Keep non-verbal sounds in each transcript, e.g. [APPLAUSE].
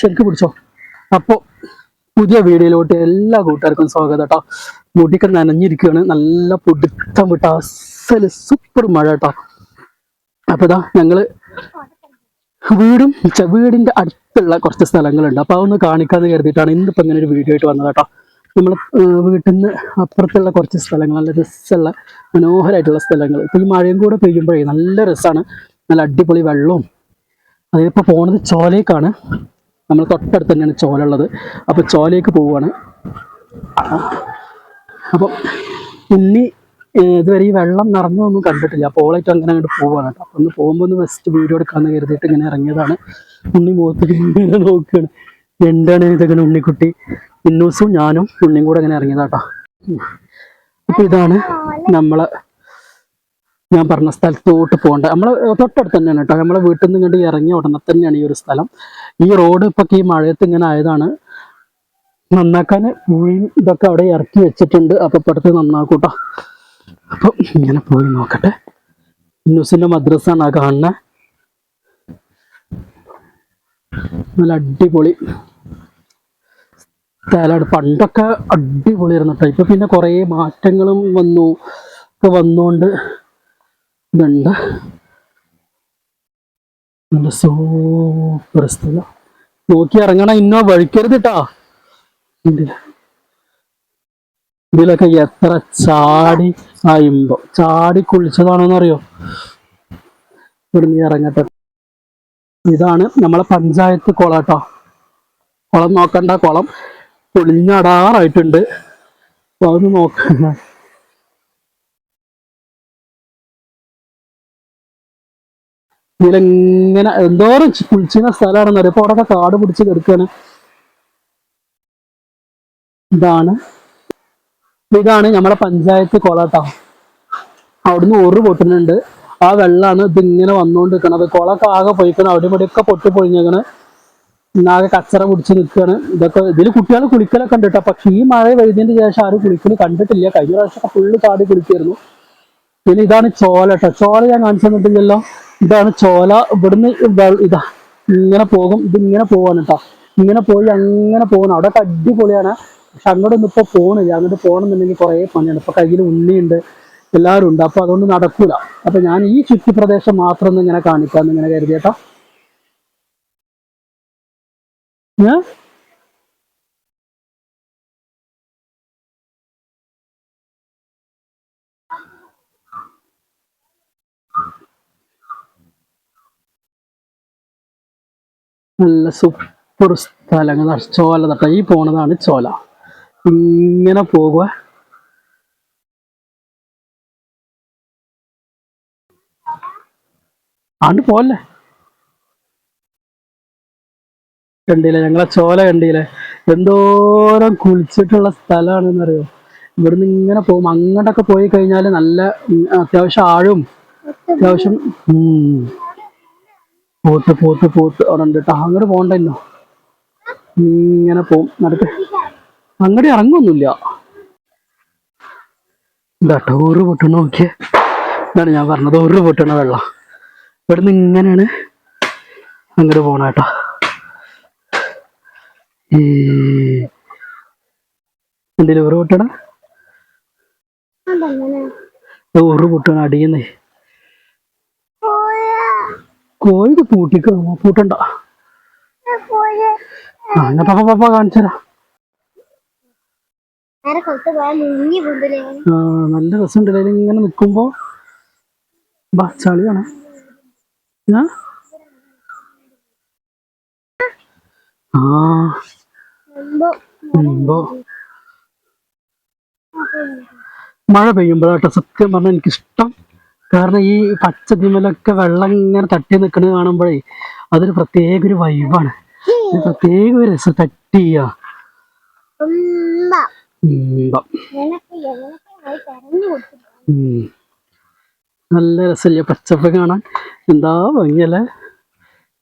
ശരിക്കും പിടിച്ചോ. അപ്പോൾ പുതിയ വീഡിയോയിലോട്ട് എല്ലാ കൂട്ടുകാർക്കും സ്വാഗതം കേട്ടോ മുടിക്ക് നനഞ്ഞിരിക്കുകയാണ് നല്ല പൊടുത്തം വിട്ട അസൽ സൂപ്പർ മഴ കേട്ടോ അപ്പോൾ ഇതാ ഞങ്ങൾ വീടും വീടിന്റെ അടുത്തുള്ള കുറച്ച് സ്ഥലങ്ങളുണ്ട്. അപ്പോൾ അതൊന്ന് കാണിക്കാന്ന് കരുതിയിട്ടാണ് ഇന്നിപ്പോൾ ഇങ്ങനെ ഒരു വീഡിയോ ആയിട്ട് വന്നത് കേട്ടോ നമ്മൾ വീട്ടിൽ നിന്ന് അപ്പുറത്തുള്ള കുറച്ച് സ്ഥലങ്ങൾ നല്ല രസമുള്ള മനോഹരമായിട്ടുള്ള സ്ഥലങ്ങൾ. ഇപ്പൊ ഈ മഴയും കൂടെ പെയ്യുമ്പോഴേ നല്ല രസമാണ് നല്ല അടിപൊളി വെള്ളവും. അതിപ്പോൾ പോണത് ചോലയ്ക്കാണ് നമ്മൾ തൊട്ടടുത്ത് തന്നെയാണ് ചോല ഉള്ളത്. അപ്പോൾ ചോലയ്ക്ക് പോവുകയാണ് അപ്പം ഉണ്ണി ഇതുവരെ ഈ വെള്ളം നിറഞ്ഞൊന്നും കണ്ടിട്ടില്ല. അപ്പോൾ ഓളായിട്ട് അങ്ങനെ അങ്ങോട്ട് പോവുകയാണ് കേട്ടോ. അപ്പം ഒന്ന് പോകുമ്പോൾ ഒന്ന് ഫസ്റ്റ് വീഡിയോ എടുക്കാമെന്ന് കരുതിയിട്ട് ഇങ്ങനെ ഇറങ്ങിയതാണ്. ഉണ്ണി മുഖത്തേക്ക് ഇങ്ങനെ നോക്കുകയാണ് എന്താണ് ഇതങ്ങനെ ഉണ്ണിക്കുട്ടി? ഇന്നൂസും ഞാനും ഉണ്ണിയും കൂടെ അങ്ങനെ ഇറങ്ങിയതാട്ടോ അപ്പോൾ ഇതാണ് നമ്മളെ ഞാൻ പറഞ്ഞ സ്ഥലത്തോട്ട് പോകേണ്ട. നമ്മൾ തൊട്ടടുത്ത് തന്നെയാണ് കേട്ടോ. നമ്മളെ വീട്ടിൽ നിന്ന് ഇങ്ങോട്ട് ഇറങ്ങിയ ഉടനെ തന്നെയാണ് ഈ ഒരു സ്ഥലം. ഈ റോഡ് ഇപ്പൊ ഈ മഴയത്ത് ഇങ്ങനെ ആയതാണ്. നന്നാക്കാൻ പൂഴിയും ഇതൊക്കെ അവിടെ ഇറക്കി വെച്ചിട്ടുണ്ട്. അപ്പൊ ഇപ്പടുത്ത് നന്നാക്കൂട്ടോ. അപ്പൊ ഇങ്ങനെ പോയി നോക്കട്ടെ. ന്യൂസിന്റെ മദ്രസാണ് ആ കാണുന്നത് നല്ല അടിപൊളി സ്ഥലമാണ്. പണ്ടൊക്കെ അടിപൊളിയായിരുന്നു കേട്ടോ. ഇപ്പൊ പിന്നെ കുറേ മാറ്റങ്ങളും വന്നു. ഒക്കെ വന്നുകൊണ്ട് ഇതുണ്ട്. നല്ല സൂപ്പർ സ്ഥലം. നോക്കി ഇറങ്ങണം ഇന്നോ വഴിക്കരുത് കേട്ടാ ഇതിൽ. ഇതിലൊക്കെ എത്ര ചാടി ആയിമ്പോ ചാടി കുളിച്ചതാണോന്ന് അറിയോ ഇവിടുന്ന് ഇറങ്ങട്ടെ. ഇതാണ് നമ്മളെ പഞ്ചായത്ത് കുളം കേട്ടോ കുളം നോക്കണ്ട കുളം. പൊളിഞ്ഞടാറായിട്ടുണ്ട്. അപ്പൊ അതൊന്ന് നോക്കണ്ട ഇതിലെങ്ങനെ എന്തോരം കുളിച്ചിന സ്ഥലമാണെന്ന് അറിയാം? അപ്പൊ അവിടെ കാട് പിടിച്ച് കെടുക്കാണ്. ഇതാണ്. ഇതാണ് നമ്മളെ പഞ്ചായത്ത് കൊളട്ടോ. അവിടുന്ന് ഒരു പൊട്ടുന്നുണ്ട്. ആ വെള്ളമാണ് ഇതിങ്ങനെ വന്നുകൊണ്ട് നിൽക്കണത് കുളമൊക്കെ ആകെ പോയിക്കണം. അവിടെ ഇവിടെയൊക്കെ പൊട്ടി പൊഴിഞ്ഞേക്കണ്. ഇന്നാകെ കച്ചറ പിടിച്ച് നിൽക്കുകയാണ് ഇതൊക്കെ ഇതിൽ കുട്ടികൾ കുളിക്കലൊക്കെ ഉണ്ട് കേട്ടോ. പക്ഷെ ഈ മഴ പെയ്തതിന് ശേഷം ആരും കുളിക്കൽ കണ്ടിട്ടില്ല. കഴിഞ്ഞ പ്രാവശ്യമൊക്കെ ഫുള്ള് ചാടി കുളിക്കായിരുന്നു പിന്നെ ഇതാണ് ചോല കേട്ടോ ചോല ഞാൻ കാണിച്ചു തന്നിട്ടില്ലല്ലോ. ഇതാണ് ചോല. ഇവിടുന്ന് ഇതാ. ഇങ്ങനെ പോകും. ഇത് ഇങ്ങനെ പോവാണ് കേട്ടോ ഇങ്ങനെ പോയി അങ്ങനെ പോകണം അവിടെ അടിപൊളിയാണ്. പക്ഷെ അങ്ങോട്ടൊന്നും ഇപ്പൊ പോകണില്ല അങ്ങോട്ട് പോകണമെന്നുണ്ടെങ്കിൽ കുറേ പണിയാണ്. ഇപ്പൊ കയ്യിൽ ഉണ്ണിയുണ്ട് എല്ലാവരും ഉണ്ട്. അപ്പൊ അതുകൊണ്ട് നടക്കൂല. അപ്പൊ ഞാൻ ഈ ചുറ്റുപ്രദേശം മാത്രം ഒന്ന് ഇങ്ങനെ കാണിക്കാന്ന് ഇങ്ങനെ കരുതിയേട്ടോ. ഏ? നല്ല സൂപ്പർ സ്ഥലങ്ങൾ ചോല തട്ട ഈ പോണതാണ് ചോല. ഇങ്ങനെ പോകുക ആണ്ട് പോലേ കണ്ടില്ലേ? ഞങ്ങളെ ചോല കണ്ടില്ലേ? എന്തോരം കുളിച്ചിട്ടുള്ള സ്ഥലമാണെന്നറിയോ? ഇവിടുന്ന് ഇങ്ങനെ പോകും. അങ്ങോട്ടൊക്കെ പോയി കഴിഞ്ഞാൽ നല്ല അത്യാവശ്യം ആഴും അത്യാവശ്യം പോത്ത് പോത്ത് പോത്ത്. അവിടെ ഉണ്ട് കേട്ടോ അങ്ങോട്ട് പോകണ്ടല്ലോ ഇങ്ങനെ പോവും. നടക്ക്. അങ്ങോട്ട് ഇറങ്ങൊന്നുമില്ല. ഇതാട്ടോ ഒരു പൊട്ടണ നോക്കിയേ. ഇതാണ് ഞാൻ പറഞ്ഞത്. ഒരു പൊട്ടണ വെള്ളം. ഇവിടുന്ന് ഇങ്ങനെയാണ് അങ്ങോട്ട് പോണ കേട്ടോ ഈ എന്തേലും ഒരു പൊട്ടണ? ഒരു പൊട്ടണ അടിയുന്നേ കോഴി പൂട്ടിക്ക് പൂട്ടണ്ട. ആ എന്നാ പപ്പ പപ്പ കാണിച്ചരാ. നല്ല രസമുണ്ടല്ലേ ഇതിൽ ഇങ്ങനെ നിക്കുമ്പോ? ബാ ചളിയാണ് ആ? മഴ പെയ്യുമ്പോഴാട്ടോ സത്യം പറഞ്ഞാൽ എനിക്കിഷ്ടം. കാരണം ഈ പച്ച തിമലൊക്കെ വെള്ളം ഇങ്ങനെ തട്ടി നിൽക്കുന്നത് കാണുമ്പോഴേ അതൊരു പ്രത്യേക ഒരു വൈബാണ് ഒരു പ്രത്യേക ഒരു രസം തട്ടി നല്ല രസമില്ല പച്ചപ്പ് കാണാൻ? എന്താ ഭംഗിയല്ലേ?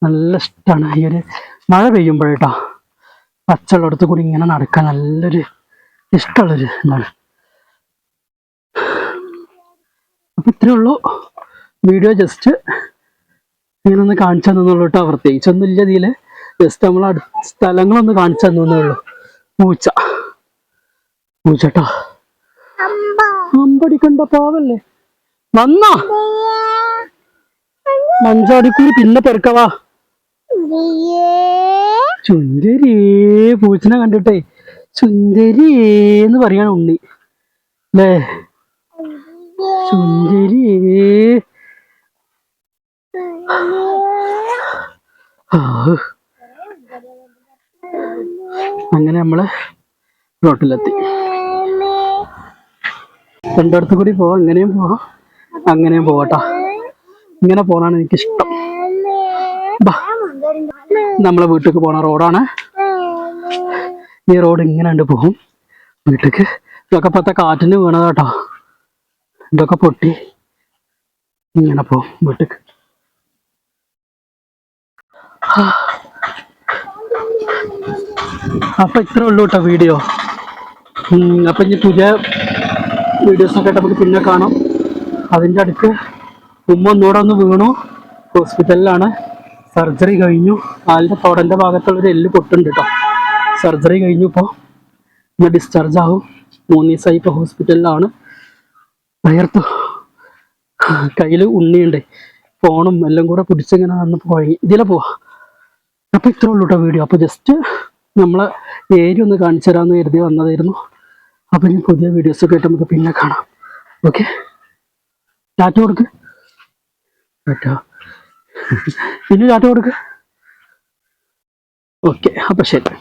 നല്ല ഇഷ്ടമാണ് ഈ ഒരു മഴ പെയ്യുമ്പോഴേട്ടോ പച്ചവെള്ളടത്ത് കൂടി ഇങ്ങനെ നടക്കാൻ നല്ലൊരു ഇഷ്ടമുള്ളൊരു ഇതാണ് അപ്പൊ ഇത്രേ ഉള്ളൂ. വീഡിയോ ജസ്റ്റ് ഇങ്ങനെ ഒന്ന് കാണിച്ചു തന്നുള്ളൂ കേട്ടോ. പ്രത്യേകിച്ചൊന്നും ഇല്ല ഇതിൽ ജസ്റ്റ് നമ്മൾ അടുത്ത സ്ഥലങ്ങളൊന്ന് കാണിച്ചു തന്നുള്ളൂ പൂച്ച. പൂച്ചട്ടോ അമ്പ. അമ്പടിക്കണ്ട പാവല്ലേ? വന്നോ. മഞ്ചാടിക്കൂടി പിന്നെ പെറുക്കവാ ചുന്ദരി പൂച്ചനെ കണ്ടിട്ടേ. സുന്ദരി എന്ന് പറയാണ് ഉണ്ണി. അല്ലേ സുന്ദരി. അങ്ങനെ നമ്മൾ റോട്ടിലെത്തി. രണ്ടിടത്ത് കൂടി പോവാം. അങ്ങനെയും പോവാം. അങ്ങനെയും പോവാട്ടോ. ഇങ്ങനെ പോകാനാണ് എനിക്കിഷ്ടം. നമ്മളെ വീട്ടിലേക്ക് പോണ റോഡാണ്. ഈ റോഡ് ഇങ്ങനെ ഉണ്ട് പോകും. വീട്ടിലേക്ക്. ഇതൊക്കെ പത്ത കാറ്റിന് വീണതാട്ടോ. ഇതൊക്കെ പൊട്ടി. ഇങ്ങനെ പോ വീട്ടിക്ക്. അപ്പൊ ഇത്രേ ഉള്ളൂ കേട്ടോ വീഡിയോ. അപ്പൊ ഇനി പുതിയ വീഡിയോസ് ഒക്കെ ആയിട്ട് നമുക്ക് പിന്നെ കാണാം. അതിന്റെ അടുത്ത് ഉമ്മ ഒന്നുകൂടെ ഒന്ന് വീണു. ഹോസ്പിറ്റലിലാണ് സർജറി കഴിഞ്ഞു. ആളുടെ തോടന്റെ ഭാഗത്തുള്ളൊരു എല്ല് പൊട്ടുണ്ട് കേട്ടോ സർജറി കഴിഞ്ഞു ഇപ്പോൾ ഇന്ന് ഡിസ്ചാർജ് ആവും മൂന്ന് ദിവസമായി ഇപ്പോൾ ഹോസ്പിറ്റലിലാണ് വയർത്തു കയ്യിൽ ഉണ്ണിയുണ്ട്. ഫോണും എല്ലാം കൂടെ പിടിച്ചിങ്ങനെ വന്ന് പോയി. ഇതിലെ പോവാ. അപ്പോൾ ഇത്രേ ഉള്ളൂ കേട്ടോ വീഡിയോ. അപ്പോൾ ജസ്റ്റ് നമ്മളെ ഏരിയ ഒന്ന് കാണിച്ചു തരാമെന്ന് കരുതി വന്നതായിരുന്നു. അപ്പോൾ ഇനി പുതിയ വീഡിയോസ് ഒക്കെ ആയിട്ട് നമുക്ക് പിന്നെ കാണാം. ഓക്കെ ടാറ്റ കൊടുക്ക്. ഇനി [LAUGHS] ടാറ്റ കൊടുക്ക്. ഓക്കെ അപ്പോൾ ശരി.